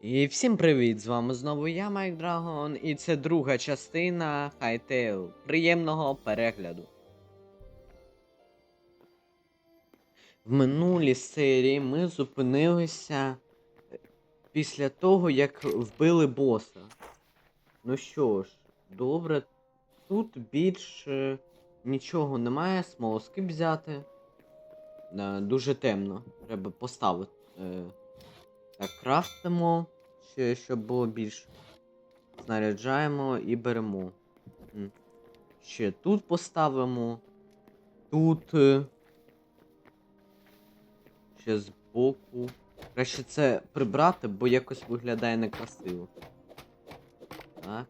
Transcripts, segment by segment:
І всім привіт! З вами знову я, Майк Драгон, і це друга частина Hytale. Приємного перегляду. В минулій серії ми зупинилися е, після того, як вбили боса. Ну що ж, добре, тут більше нічого немає, смолоскип взяти. Е, Дуже темно. Треба поставити. Так, крафтимо, ще, щоб було більше. Знаряджаємо і беремо. Ще тут поставимо. Тут. е, Ще збоку. Краще це прибрати, бо якось виглядає некрасиво. Так.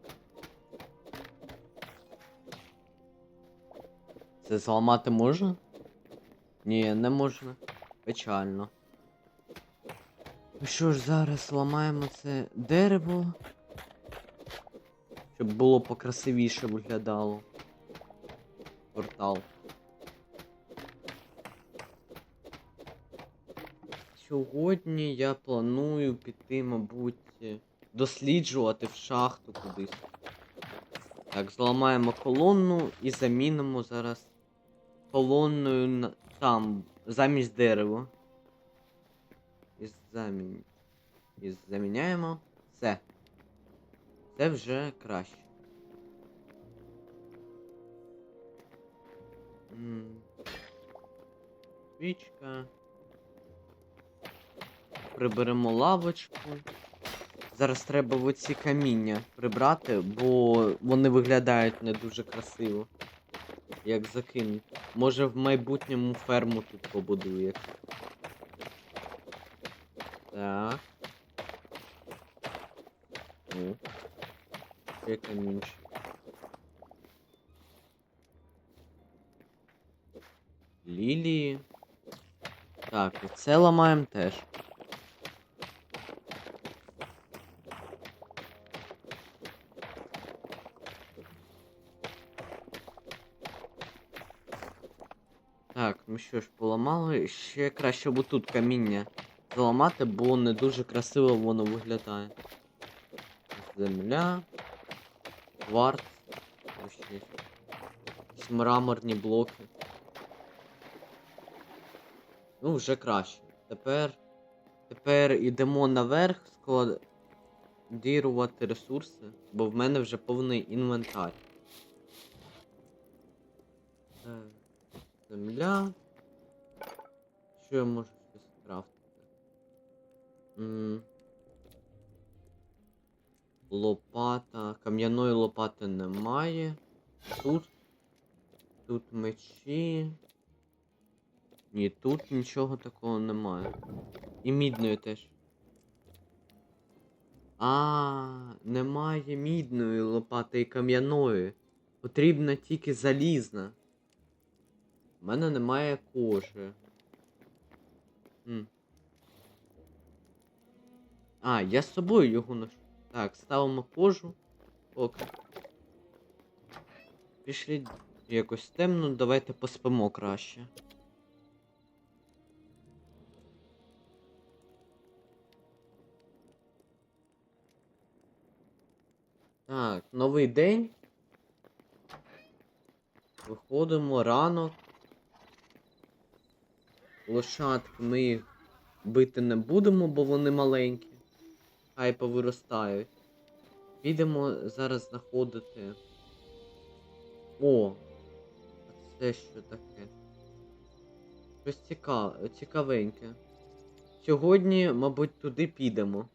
Це зламати можна? Ні, не можна. Печально. Ну що ж, зараз ламаємо це дерево. Щоб було покрасивіше виглядало. Портал. Сьогодні я планую піти, мабуть, досліджувати в шахту кудись. Так, зламаємо колонну і замінимо зараз колонною на... там, замість дерева. Замін... І заміняємо. Все. Це вже краще. Свічка. Приберемо лавочку. Зараз треба оці каміння прибрати, бо вони виглядають не дуже красиво. Як закинуть. Може в майбутньому ферму тут побудує. Так. О. Ще камінчик. Лілії. Так, і це ламаємо теж. Так, ну що ж, поламали. Ще краще б тут каміння зламати, бо не дуже красиво воно виглядає. Земля. Кварц. Якісь мраморні блоки. Ну, вже краще. Тепер. Тепер йдемо наверх складірувати ресурси, бо в мене вже повний інвентар. Земля. Що я можу Лопата. Кам'яної лопати немає. Тут. Тут мечі. Ні, тут нічого такого немає. І мідної теж. А, немає мідної лопати і кам'яної. Потрібна тільки залізна. У мене немає кожи. А, я з собою його ношу. Так, ставимо кожу. Поки. Пішли якось темно, давайте поспимо краще. Так, новий день. Виходимо ранок. Лошадки ми бити не будемо, бо вони маленькі. Хай повиростають. Підемо зараз знаходити. О! А це що таке? Щось цікаве, цікавеньке. Сьогодні, мабуть, туди підемо.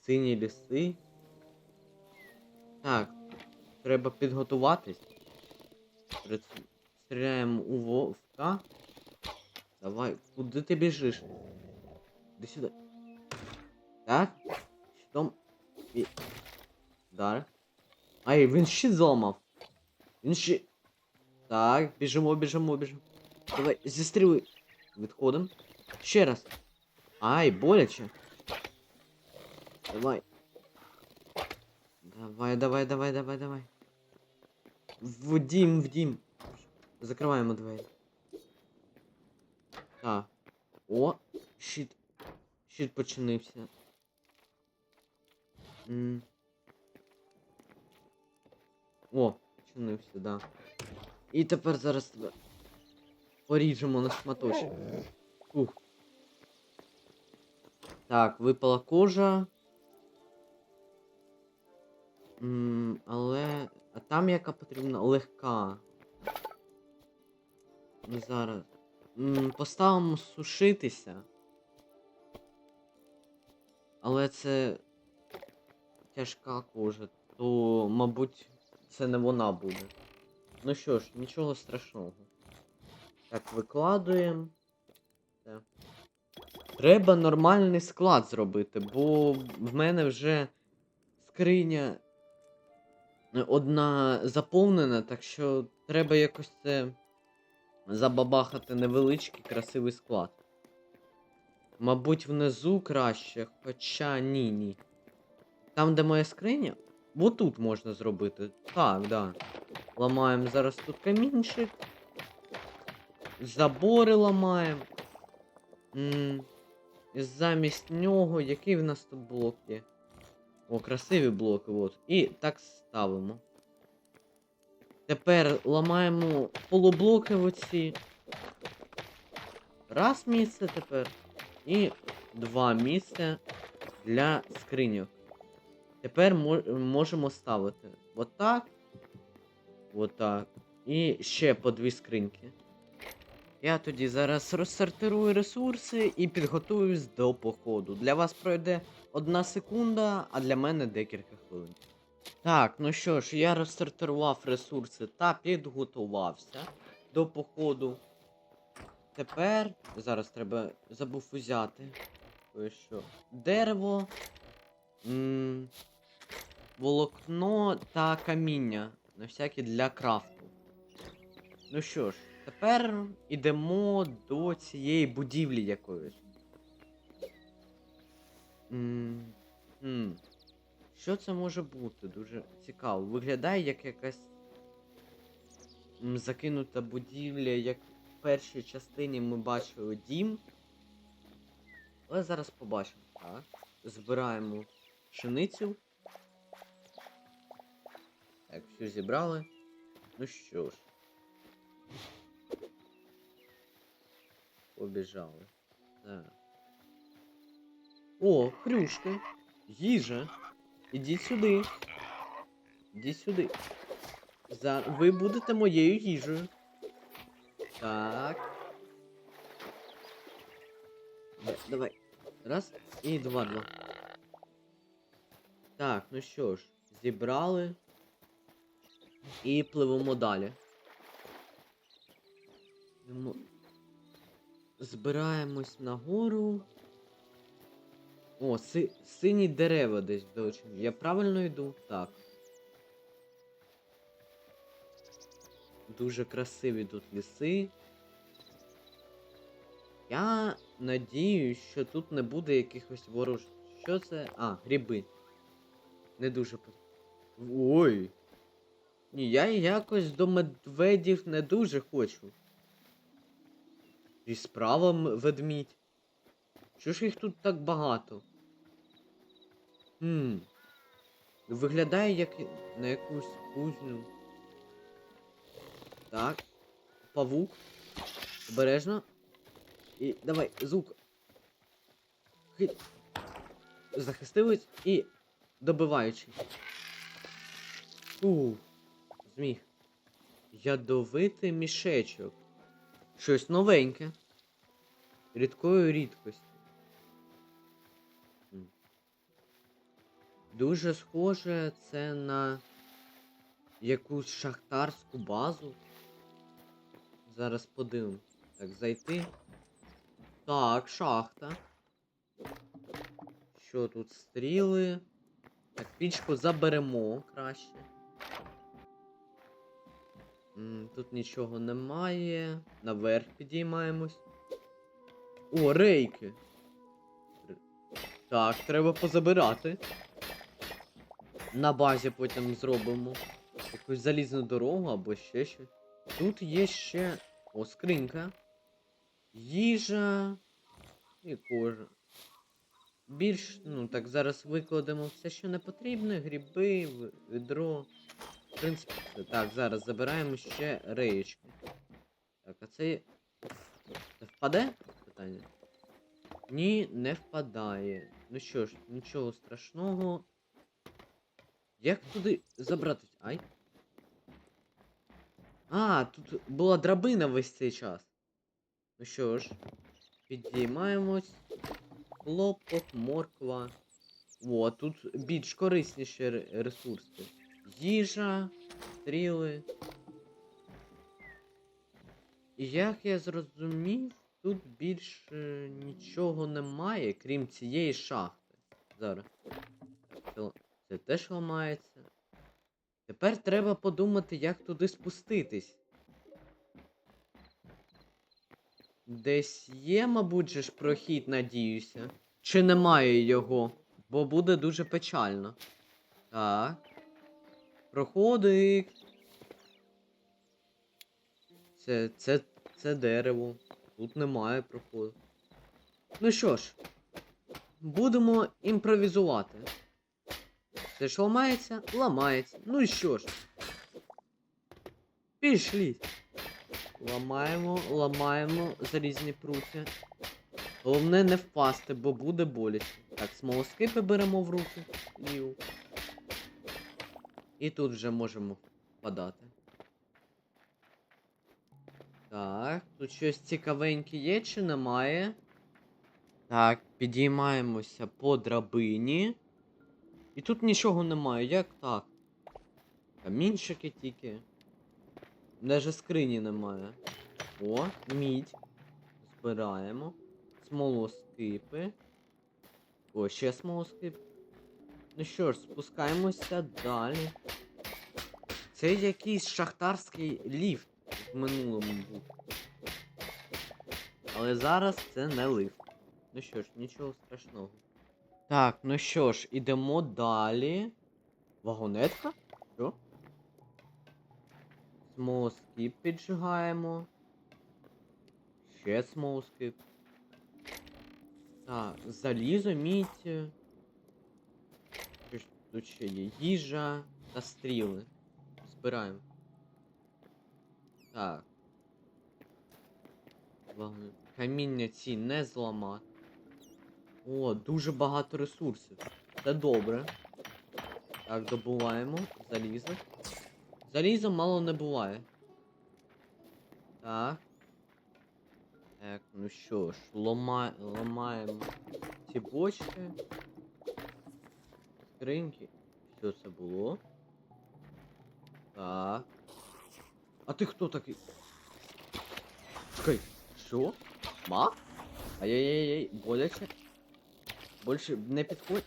Сині ліси. Так, треба підготуватись. Стріляємо у вовка. Давай, куди ти біжиш? Іди сюди. Так. Щитом. І... Удар. Ай, він щит зламав. Він ще. Так, біжимо, біжимо, біжимо. Давай, зістрілуй. Відходимо. Ще раз. Ай, боляче. Давай. Давай, давай, давай, давай, давай. В дім, в дім. Закриваємо двері. Так. О, щит. Щит починився. О, починився, да. І тепер зараз тебе поріжемо на шматочки. Ух. Так, випала кожа. М, але. А там яка потрібна? Легка. Зараз. М, Поставимо сушитися. Але це тяжка кожа, то, мабуть, це не вона буде. Ну що ж, нічого страшного. Так, викладуємо. Треба нормальний склад зробити, бо в мене вже скриня одна заповнена, так що треба якось це забабахати невеличкий красивий склад. Мабуть, внизу краще, хоча ні, ні. Там, де моя скриня, отут можна зробити. Так, да. Ламаємо зараз тут камінчик. Забори ламаємо. І замість нього, який в нас тут блок є? О, красиві блоки, от. І так ставимо. Тепер ламаємо полублоки в оці. Раз місце тепер. І два місця для скриньок. Тепер можемо ставити отак. Отак. І ще по дві скриньки. Я тоді зараз розсортирую ресурси і підготуюсь до походу. Для вас пройде одна секунда, а для мене декілька хвилин. Так, ну що ж, я розсортирував ресурси та підготувався до походу. Тепер зараз треба забув взяти. Що. Дерево, волокно та каміння. На всякі для крафту. Ну що ж, тепер ідемо до цієї будівлі якоїсь. М, м. Що це може бути? Дуже цікаво. Виглядає як якась закинута будівля, як в першій частині ми бачили дім. Але зараз побачимо. Так. Збираємо пшеницю. Так, все зібрали. Ну що ж. Побіжали. Так. О, хрюшки. Їжа. Ідіть сюди. Ідіть сюди. За... Ви будете моєю їжею. Так. Давай. Раз і два, два. Так, ну що ж, зібрали. І пливемо далі. Збираємось нагору. О, си... сині дерева десь дочі. Я правильно йду? Так. Дуже красиві тут ліси. Я надіюсь, що тут не буде якихось ворож. Що це? А, гриби. Не дуже Ой. Ні, я якось до медведів не дуже хочу. І справа ведмідь. Чого ж їх тут так багато? Хм. Виглядає як на якусь кузню. Так. Павук. Обережно. І давай, звук. Захистились і добиваючи. У. Зміг. Ядовитий мішечок. Щось новеньке. Рідкої рідкості. Дуже схоже це на якусь шахтарську базу. Зараз подивимось. Так, зайти. Так, шахта. Що тут стріли? Так, пічку заберемо краще. М, Тут нічого немає. Наверх підіймаємось. О, рейки. Так, треба позабирати. На базі потім зробимо якусь залізну дорогу або ще щось. Тут є ще. О, скринька. Їжа. І кожа. Більш, ну так, зараз викладемо все, що не потрібне, гриби, в- відро. В принципі. Так, зараз забираємо ще реєчку. Так, а це. Це впаде? Питання. Ні, не впадає. Ну що ж, нічого страшного. Як туди забратись? Ай. А, тут була драбина весь цей час. Ну що ж, підіймаємось. Хлопок, морква. О, тут більш корисніші ресурси. Їжа, стріли. І як я зрозумів, тут більше нічого немає, крім цієї шахти. Зараз. Це теж ламається. Тепер треба подумати, як туди спуститись. Десь є, мабуть, же ж прохід, надіюся. Чи немає його? Бо буде дуже печально. Так. Проходик. Це, це, це дерево. Тут немає проходу. Ну що ж, будемо імпровізувати. Це ж ламається? Ламається. Ну і що ж? Пішлі. Ламаємо, ламаємо залізні пруття. Головне не впасти, бо буде боляче. Так, смолоскипи беремо в руки. Ліву. І тут вже можемо впадати. Так, тут щось цікавеньке є чи немає? Так, підіймаємося по драбині. І тут нічого немає, як так? Камінчики тільки. Даже скрині немає. О, мідь. Збираємо. Смолоскипи. О, ще смолоскип. Ну що ж, спускаємося далі. Це якийсь шахтарський ліфт в минулому був. Але зараз це не лифт. Ну що ж, нічого страшного. Так, ну що ж, ідемо далі. Вагонетка? Що? Смолоскип піджигаємо. Ще смолоскип. Так, залізо, мідь. Тут ще є? Їжа та стріли. Збираємо. Так. Каміння ці не зламати. О, дуже багато ресурсів. Це добре. Так, добуваємо. Залізо. Заліза мало не буває. Так. Так, ну що ж, лома... ламаємо ці бочки. Скриньки. Що це було? Так. А ти хто такий? Чекай, що? Ма? Ай-яй-яй, боляче. Больше не підходь.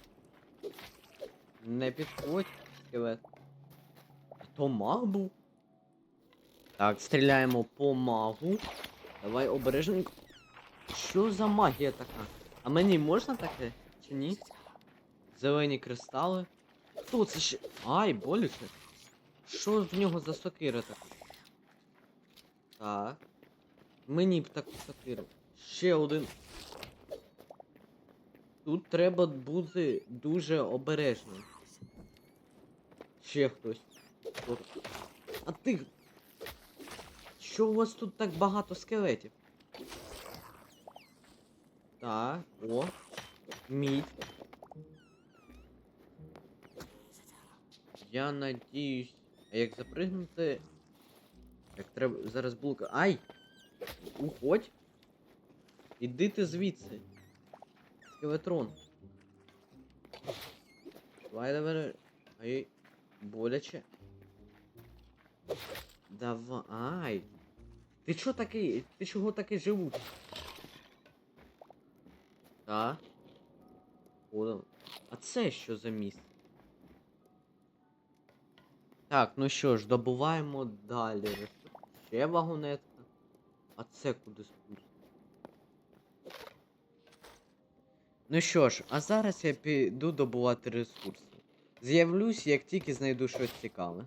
Не підходь, скелет. То маг був? Так, стріляємо по магу. Давай обережненько. Що за магія така? А мені можна таке? Чи ні? Зелені кристали. Хто це ще? Ай, боляче. Що в нього за сокира така? Так. Мені б таку сокиру. Ще один. Тут треба бути дуже обережним. Ще хтось. А ти. Що у вас тут так багато скелетів? Так, о. Мідь. Я надіюсь. А як запригнути. Як треба. Зараз булка. Ай! Уходь! Іди ти звідси. Скелетрон. Давай, давай. Ай. Боляче. Давай. Ти чо такий? Ти чого такий живучий? Так. О, а це що за місце? Так, ну що ж, добуваємо далі. Ще вагонетка. А це куди спуск? Ну що ж, а зараз я піду добувати ресурси. З'явлюсь, як тільки знайду щось цікаве.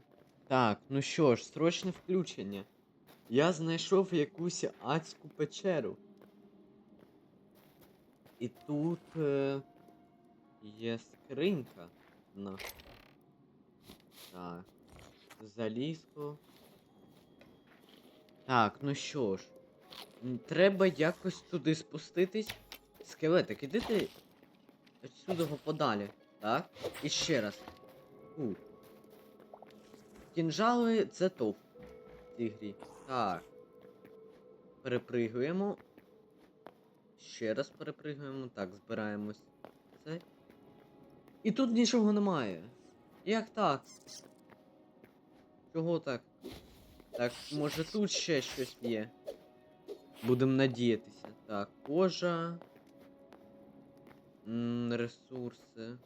Так, ну що ж, срочне включення. Я знайшов якусь адську печеру. І тут. Е... є скринька. На. Так. Залізко. Так, ну що ж. Треба якось туди спуститись. Скелетик, іди ти отсюди подалі. Так? І ще раз. У. Кінжали це топ в цій грі. Так. Перепригуємо. Ще раз перепригуємо. Так, збираємось. Це. І тут нічого немає. Як так? Чого так? Так, може тут ще щось є. Будемо надіятися. Так, кожа. М, Ресурси.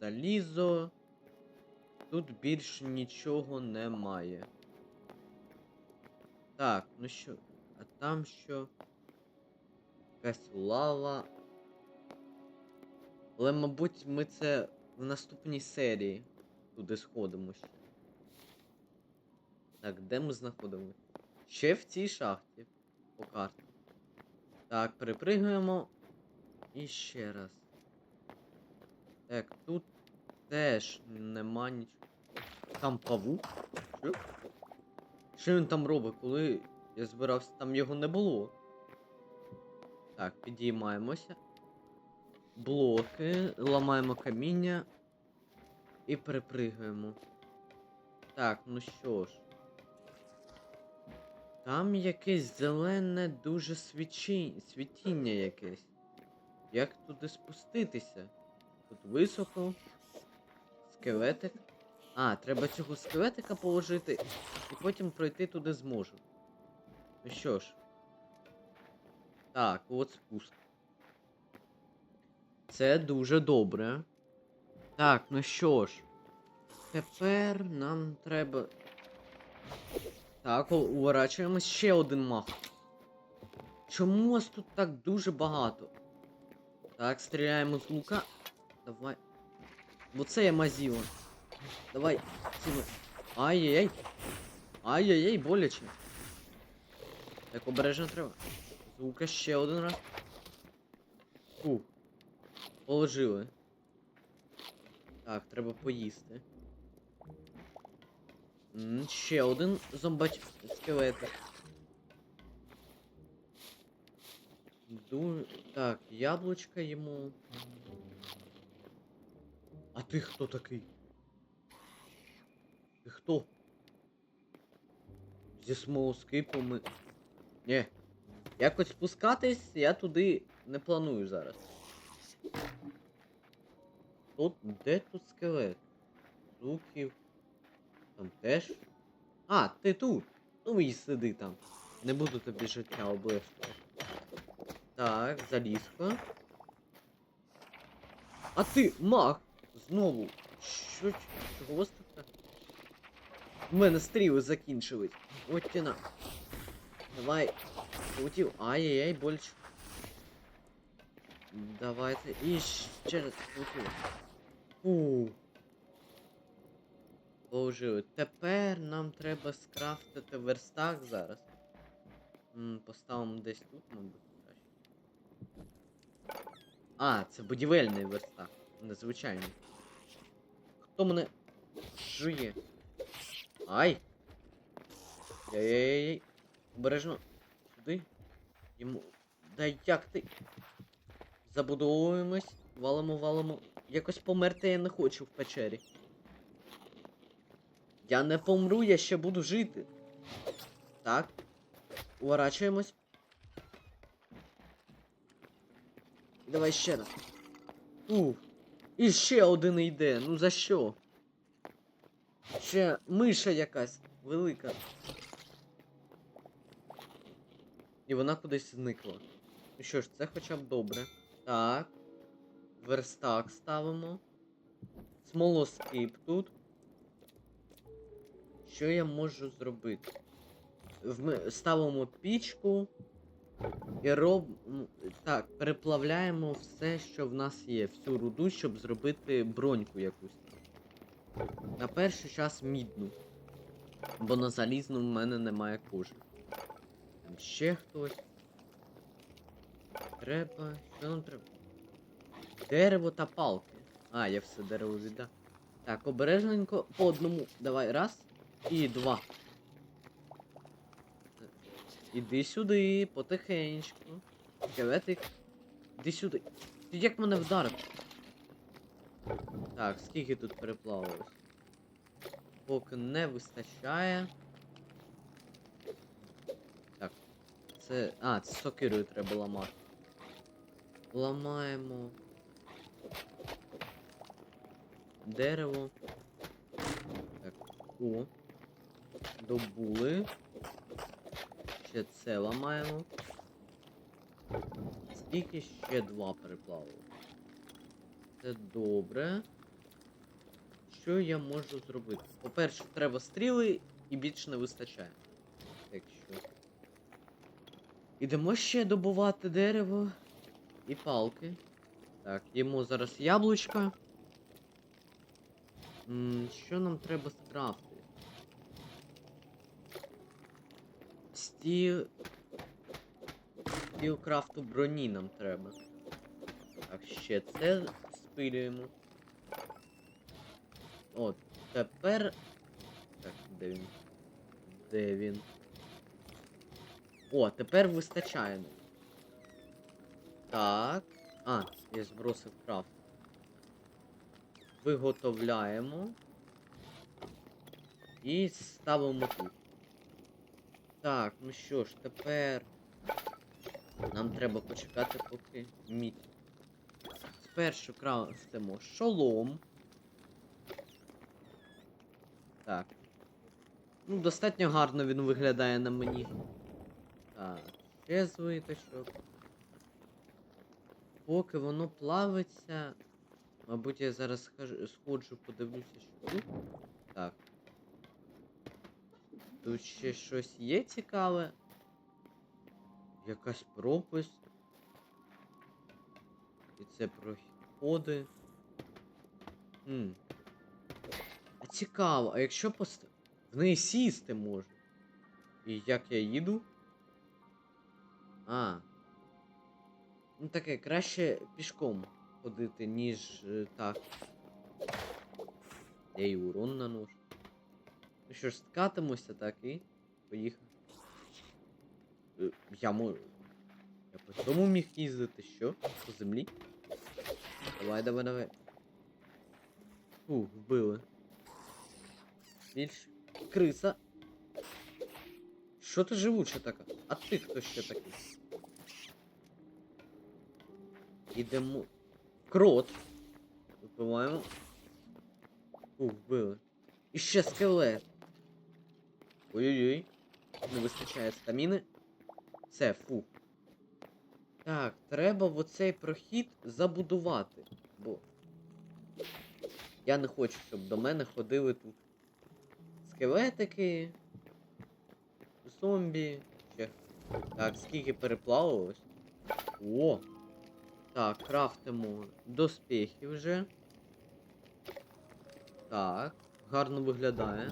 Залізо. Тут більше нічого немає. Так, ну що. А там що? Якась лава. Але, мабуть, ми це в наступній серії туди сходимо ще. Так, де ми знаходимося? Ще в цій шахті. По карті. Так, перепригуємо. І ще раз. Так, тут теж нема нічого. Там павук? Що? Що він там робить, коли я збирався, там його не було. Так, підіймаємося. Блоки, ламаємо каміння і перепригуємо. Так, ну що ж. Там якесь зелене дуже свічі... світіння якесь. Як туди спуститися? Тут високо. Скелетик. А, треба цього скелетика положити і потім пройти туди зможу. Ну що ж. Так, от спуск. Це дуже добре. Так, ну що ж. Тепер нам треба. Так, о- уворачуємось ще один мах. Чому вас тут так дуже багато? Так, стріляємо з лука. Давай. Бо це я мазіла. Давай. Ай-яй-яй. Ай-яй-яй, боляче. Так, обережно треба. З лука ще один раз. Фу. Положили. Так, треба поїсти. М, Ще один зомбач скелетик. Ду... Так, яблучко йому. А ти хто такий? Хто? Зі смолоскипами. Ні. Якось спускатись я туди не планую зараз. Тут де тут скелет? Зуків. Там теж. А, ти тут. Ну і сиди там. Не буду тобі життя облегчувати. Так, залізко. А ти, маг! Знову. Що? Чого вас? У мене стріли закінчились. От тіна. Давай. Полетів. Ай-яй-яй, больше. Давайте. І ще раз полетів. Фу. Положили. Тепер нам треба скрафтити верстак зараз. М, Поставимо десь тут, мабуть. А, це будівельний верстак. Незвичайний. Хто мене жує? Ай! Яй-яй-яй. Обережно. Сюди. Йому. Да як ти? Забудовуємось. Валимо, валимо. Якось померти я не хочу в печері. Я не помру, я ще буду жити. Так. Уворачуємось. Давай ще раз. Ух. І ще один йде. Ну за що? Ще миша якась велика. І вона кудись зникла. Ну що ж, це хоча б добре. Так. Верстак ставимо. Смолоскип тут. Що я можу зробити? Ставимо пічку і роб... Так, переплавляємо все, що в нас є, всю руду, щоб зробити броньку якусь. На перший час мідну. Бо на залізну в мене немає кожи. Там ще хтось. Треба. Що нам треба? Дерево та палки. А, я все дерево віддав. Так, обережненько по одному. Давай, раз і два. Іди сюди, потихеньку. Скелетик. Іди сюди. Ти як мене вдарив? Так, скільки тут переплавилось? Поки не вистачає. Так. Це. А, це сокирою треба ламати. Ламаємо. Дерево. Так. О. Добули. Ще це ламаємо. Скільки ще два переплавили? Це добре. Що я можу зробити? По-перше, треба стріли і більше не вистачає. Так. Ідемо ще добувати дерево і палки. Так, їмо зараз яблучка. М, що нам треба скрафтити? Стіл. Стіл крафту броні нам треба. Так, ще це спилюємо. От, тепер. Так, де він? Де він? О, тепер вистачає. Так. А, я збросив крафт. Виготовляємо. І ставимо тут. Так, ну що ж, тепер. Нам треба почекати, поки мідь. Спершу крафтимо шолом. Так. Ну, достатньо гарно він виглядає на мені. Так, ще звиточок. Поки воно плавиться. Мабуть, я зараз сходжу, подивлюся, що тут. Так. Тут ще щось є цікаве. Якась пропасть. І це проходи. Хм. Цікаво, а якщо пост... В неї сісти можна. І як я їду? А. Ну таке, краще пішком ходити, ніж е, так. Я і урон наношу. Ну що ж, скатимося так і поїхав. Е, Я можу. Я по цьому міг їздити, що? По землі? Давай, давай, давай. Фу, вбили. Більш криса. Що ти живуча така? А ти хто ще такий? Ідемо. Крот. Випиваємо. Фу, вбили. І ще скелет. Ой-ой-ой. Не вистачає стаміни. Все, фу. Так, треба в оцей прохід забудувати. Бо. Я не хочу, щоб до мене ходили тут скелетики. Зомбі. Так, скільки переплавилось? О! Так, крафтимо доспехи вже. Так, гарно виглядає.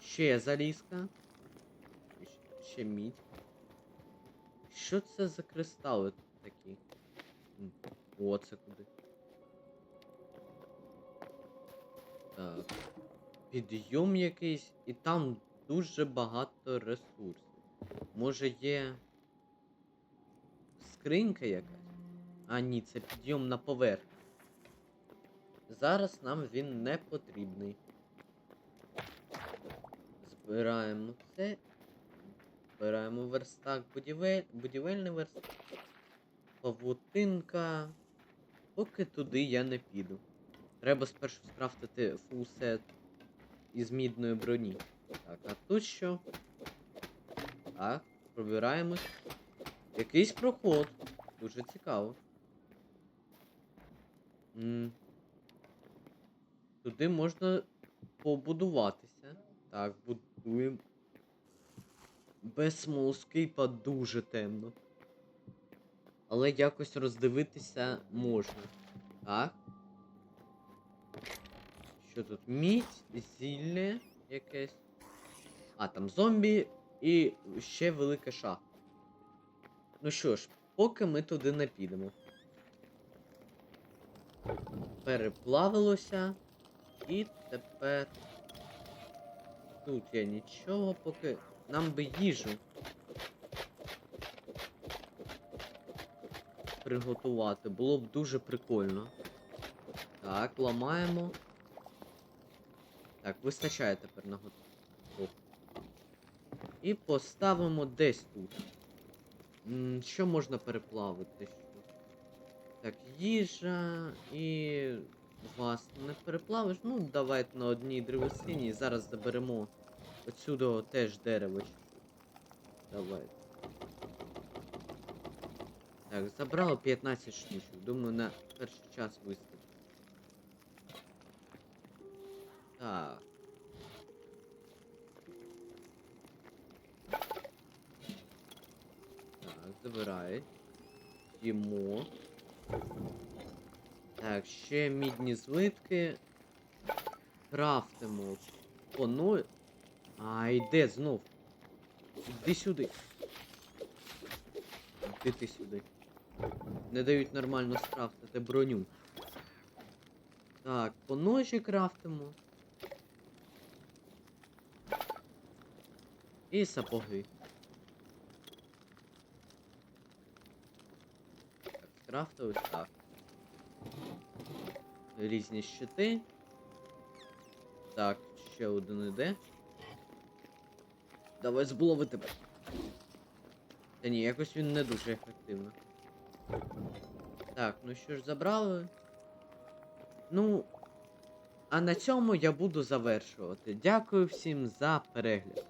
Ще залізка. Ще мідь. Що це за кристали такі? О, це куди? Так. Підйом якийсь, і там дуже багато ресурсів. Може є. Скринька якась? А ні, це підйом на поверхню. Зараз нам він не потрібний. Збираємо це. Збираємо верстак будівель... будівельний верстак. Павутинка. Поки туди я не піду. Треба спершу скрафтити фулсет із мідної броні. Так, а тут що? Так, пробираємось. Якийсь проход. Дуже цікаво. М. Туди можна побудуватися. Так, будуємо. Без смолоскипа дуже темно. Але якось роздивитися можна. Так. Що тут? Мідь, зілля якесь. А, там зомбі і ще велика шахта. Ну що ж, поки ми туди не підемо. переплавилося. І тепер. Тут я нічого поки. Нам би їжу. Приготувати. Було б дуже прикольно. Так, ламаємо. Так, вистачає тепер на готовку. І поставимо десь тут. Що можна переплавити? Так, їжа і вас не переплавиш. Ну, давайте на одній древесині. Зараз заберемо отсюди теж дерево. Давайте. Так, забрало 15 штучок. Думаю, на перший час вистачить. Так. Так, забирай. Їмо. Так, ще мідні злитки. Крафтимо. О, ну. А, йде знов. Іди сюди. Іди ти сюди. Не дають нормально скрафтити броню. Так, по ножі крафтимо. І сапоги. Так, скрафтили так. Різні щити. Так, ще один іде. Давай збулови тебе. Та ні, якось він не дуже ефективно. Так, ну що ж, забрали. Ну. А на цьому я буду завершувати. Дякую всім за перегляд.